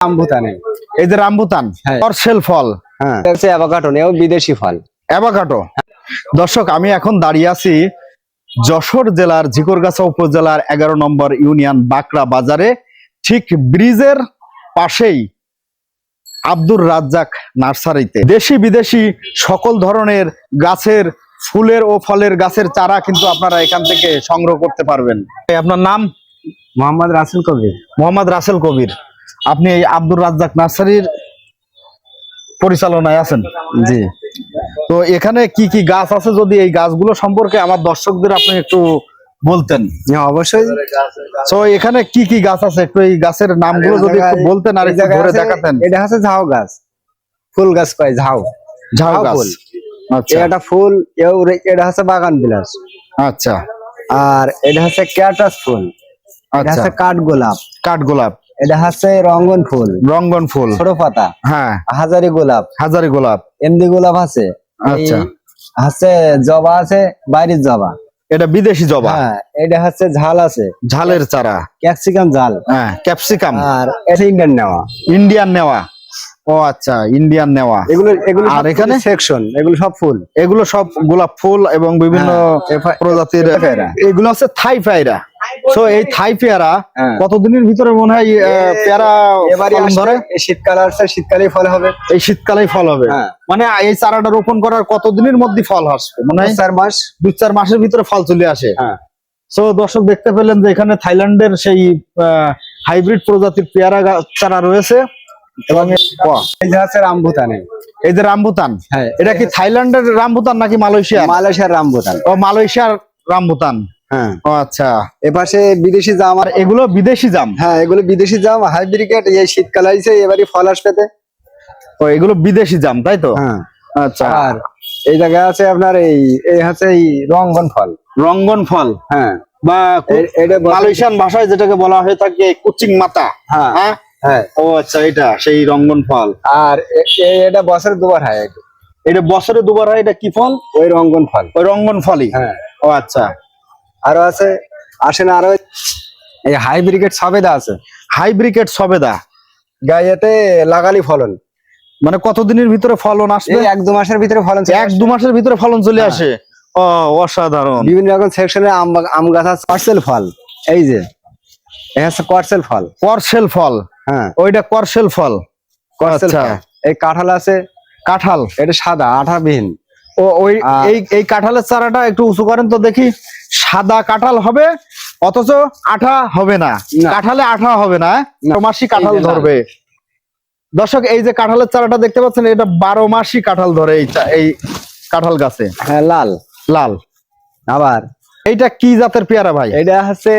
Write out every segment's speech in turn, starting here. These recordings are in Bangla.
রামভুতানে এই। যে রামবুতান হ্যাঁ। ফল হ্যাঁ। অ্যাভোকাডো এও বিদেশি ফল। অ্যাভাকাটো দর্শক আমি এখন দাঁড়িয়ে আছি যশোর জেলার ঝিকরগাছা উপজেলার এগারো নম্বর ইউনিয়ন বাকড়া বাজারে। ঠিক ব্রিজের পাশেই আব্দুর রাজ্জাক নার্সারিতে। দেশি বিদেশি সকল ধরনের গাছের ফুলের ও ফলের গাছের চারা কিন্তু আপনারা এখান থেকে সংগ্রহ করতে পারবেন। আপনার নাম? মোহাম্মদ রাসেল কবির। মোহাম্মদ রাসেল কবির। আপনি এই আব্দুর রাজ্জাক নার্সারির পরিচালনায় আছেন? জি। তো এখানে কি কি গাছ আছে যদি এই গাছগুলো সম্পর্কে আমার দর্শকদের আপনি একটু বলতেন? হ্যাঁ, অবশ্যই। তো এখানে কি কি গাছ আছে? একটু এই গাছের নামগুলো যদি একটু বলতেন আর একটু জায়গায় দেখাতেন। এটা হচ্ছে ঝাউ গাছ। ফুল গাছ কয় ঝাউ। ঝাউ গাছ। আচ্ছা। এটা ফুল এটা হচ্ছে বাগান বিলাস। আচ্ছা। আর এটা হচ্ছে ক্যাটাস ফুল। আচ্ছা। কাঠ গোলাপ। কাঠ গোলাপ। এটা হচ্ছে রঙ্গন ফুল। রঙ্গন ফুল। ছোট পাতা। হ্যাঁ। হাজারি গোলাপ। হাজারি গোলাপ। এমনি গোলাপ আছে। আচ্ছা। আছে জবা আছে বাইরের জবা। এটা বিদেশি জবা? হ্যাঁ এটা হচ্ছে ঝাল আছে। ঝালের চারা। ক্যাপসিকাম ঝাল। হ্যাঁ ক্যাপসিকাম। আর এটা ইন্ডিয়ান নেওয়া। ইন্ডিয়ান নেওয়া। ও আচ্ছা ইন্ডিয়ান নেওয়া। এগুলো এগুলো আর এখানে? সেকশন এগুলো সব ফুল। এগুলো সব গোলাপ ফুল এবং বিভিন্ন হ্যাঁ, প্রজাতির। এগুলো হচ্ছে থাই পেয়ারা। তো এই থাই পেয়ারা হ্যাঁ। কতদিনের ভিতরে মনে হয় পেয়ারা এবারে ধরে? শীতকাল আসছে শীতকালেই ফল হবে। এই শীতকালেই ফল হবে? হ্যাঁ। মানে এই চারাটা রোপণ করার কতদিনের মধ্যে ফল আসবে? মনে হয় চার মাস। দুই চার মাসের ভিতরে ফল চলে আসে। হ্যাঁ। তো দর্শক দেখতে পেলেন যে এখানে থাইল্যান্ডের সেই হাইব্রিড প্রজাতির পেয়ারা চারা রয়েছে। এবং এই যে হচ্ছে রামভুতানে। এই যে রামবুতান হ্যাঁ। এটা কি থাইল্যান্ডের রামবুতান নাকি মালয়েশিয়া মালয়েশিয়ার রামভুতান। ও মালয়েশিয়ার রামবুতান হ্যাঁ। ও আচ্ছা। এপাশে বিদেশি জাম আর এগুলো বিদেশি জাম? হ্যাঁ এগুলো বিদেশি জাম হাইব্রিকেট এই শীতকাল আইছে এবারে ফল আসবে ও এগুলো বিদেশি জাম তাই তো? হ্যাঁ। আচ্ছা। আর এই জায়গায় আছে আপনার এই এই হচ্ছে এই রঙ্গন ফল। রঙ্গন ফল? হ্যাঁ। বা এটা মালয়েশিয়ান ভাষায় যেটাকে বলা হয়ে থাকে কুচিং মাতা। হ্যাঁ। হ্যাঁ? হ্যাঁ। ও আচ্ছা এটা সেই রঙ্গন ফল। আর এটা বছরে দুবার হয়। এটা। এটা বছরে দুবার হয় এটা কি ফল? ওই রঙ্গন ফল। ওই রঙ্গন ফলই। হ্যাঁ। ও আচ্ছা। আরও আছে আসেন আরও। এই হাইব্রিকেট সবেদা আছে। হাইব্রিকেট সবেদা। গায়েতে লাগালি ফলন। মানে কতদিনের ভিতরে ফলন আসবে? এক দু মাসের ভিতরে ফলন এক দু মাসের ভিতরে ফলন চলে হ্যাঁ। আসে? ও অসাধারণ। বিভিন্ন রকম সেকশনে আম আম গাছ আছে। কটসেল ফল। এই যে এই হচ্ছে কটসেল ফল। করশেল ফল। হ্যাঁ। ওইটা করশেল ফল। আচ্ছা। এই কাঁঠাল আছে। কাঁঠাল। এটা সাদা আঠাবিহীন। ও ওই এই এই কাঁঠালের চারাটা একটু উঁচু করেন তো দেখি। সাদা কাঁঠাল হবে অথচ আঠা হবে না। কাঁঠালে আঠা হবে না মাসি কাঁঠাল এই যে লাল। ধরবে। দর্শক এই যে কাঁঠালের চারাটা দেখতে পাচ্ছেন এটা বারো মাসি কাঁঠাল ধরে এই কাঁঠাল গাছে। হ্যাঁ লাল। লাল। আবার? এইটা কি জাতের পেয়ারা ভাই? এটা হচ্ছে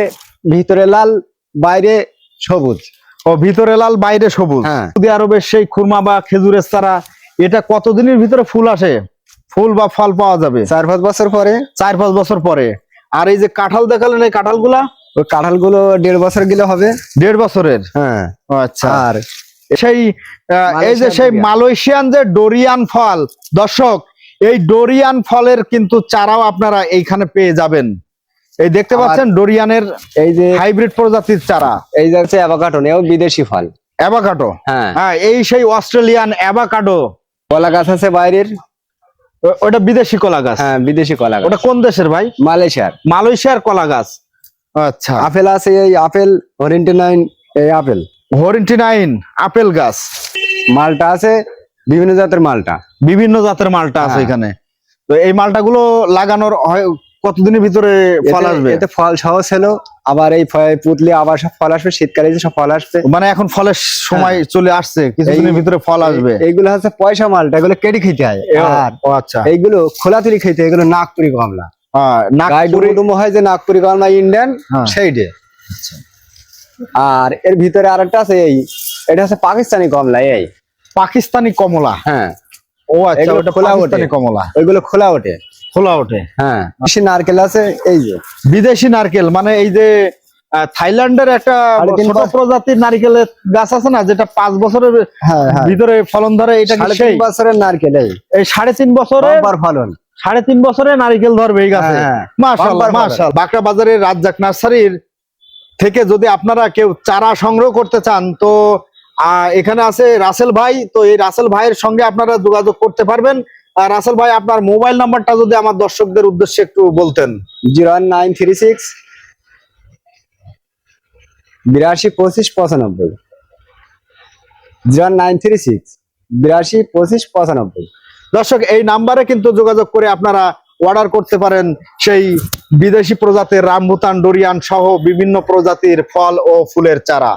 ভিতরে লাল বাইরে সবুজ। ও ভিতরে লাল বাইরে সবুজ। হ্যাঁ। সৌদি আরবের সেই খুরমা বা খেজুরের চারা এটা কতদিনের ভিতরে ফুল আসে? ফুল বা ফল পাওয়া যাবে। চার পাঁচ বছর পরে? চার পাঁচ বছর পরে। আর এই যে কাঁঠাল দেখালেন এই কাঁঠালগুলা? ওই কাঁঠালগুলো দেড় বছর গেলে হবে। দেড় বছরের? হ্যাঁ। আচ্ছা। আর সেই এই যে সেই মালয়েশিয়ান যে ডোরিয়ান ফল দর্শক এই ডোরিয়ান ফলের কিন্তু চারাও আপনারা এইখানে পেয়ে যাবেন। এই দেখতে পাচ্ছেন ডোরিয়ানের এই যে হাইব্রিড প্রজাতির চারা। এই যে হচ্ছে অ্যাভোকাডো এও বিদেশি ফল। অ্যাভাকাডো? হ্যাঁ। হ্যাঁ এই সেই অস্ট্রেলিয়ান অ্যাভাকাডো। কলা গাছ আছে বাইরের। ওটা বিদেশি কলা গাছ? হ্যাঁ বিদেশি কলা গাছ। ওটা কোন দেশের ভাই? মালয়েশিয়ার। মালয়েশিয়ার কলা গাছ। আচ্ছা। আপেল আছে এই আপেল ওরেন্টি নাইন এই আপেল। হরিন্টি নাইন আপেল গাছ। মালটা আছে বিভিন্ন জাতের মালটা। বিভিন্ন জাতের মালটা আছে হ্যাঁ। এখানে। তো এই মালটা গুলো লাগানোর কতদিনের ভিতরে ফল আসবে? এতে ফল সহজ ছিল আবার এই পুতলে আবার সব ফল আসবে শীতকালে যে সব ফল আসবে। মানে এখন ফলের সময় চলে আসছে কিছুদিনের হ্যাঁ। ভিতরে ফল আসবে। এইগুলো হচ্ছে পয়সা মালটা এগুলো কেটে খেতে হয়। আর আচ্ছা। এইগুলো খোলা তুলি খেতে এগুলো নাগপুরি কমলা। হ্যাঁ, হয় যে নাগপুরি কমলা ইন্ডিয়ান হ্যাঁ। সেইটে। আর এর ভিতরে আরেকটা আছে এই এটা হচ্ছে পাকিস্তানি কমলা এই। পাকিস্তানি কমলা? হ্যাঁ। ও আচ্ছা ওটা খোলা ওঠে। কমলা। ওইগুলো খোলা ওঠে খোলা ওঠে। হ্যাঁ বেশি নারকেল আছে এই যে। বিদেশি নারকেল মানে এই যে থাইল্যান্ডের একটা ছোট প্রজাতির নারকেলের গাছ আছে না যেটা পাঁচ বছরের হ্যাঁ হ্যাঁ। ভিতরে ফলন ধরে এটা তিন বছরের নারকেল এই। সাড়ে তিন বছরে বাম্পার ফলন। সাড়ে তিন বছরে নারিকেল ধরবে এই গাছে। মাশাআল্লাহ বাঁকড়া বাজারের রাজ্জাক নার্সারির থেকে যদি আপনারা কেউ চারা সংগ্রহ করতে চান তো এখানে আছে রাসেল ভাই তো এই রাসেল ভাইয়ের সঙ্গে আপনারা যোগাযোগ করতে পারবেন। রাসেল ভাই আপনার মোবাইল নাম্বারটা যদি আমার দর্শকদের উদ্দেশ্যে একটু বলতেন। জিরো নাইন থ্রি সিক্স বিরাশি পঁচিশ পঁচানব্বই। জিরো নাইন থ্রি সিক্স বিরাশি পঁচিশ পঁচানব্বই। দর্শক এই নাম্বারে কিন্তু যোগাযোগ করে আপনারা অর্ডার করতে পারেন সেই বিদেশি প্রজাতির রামভুতান ডোরিয়ান সহ বিভিন্ন প্রজাতির ফল ও ফুলের চারা।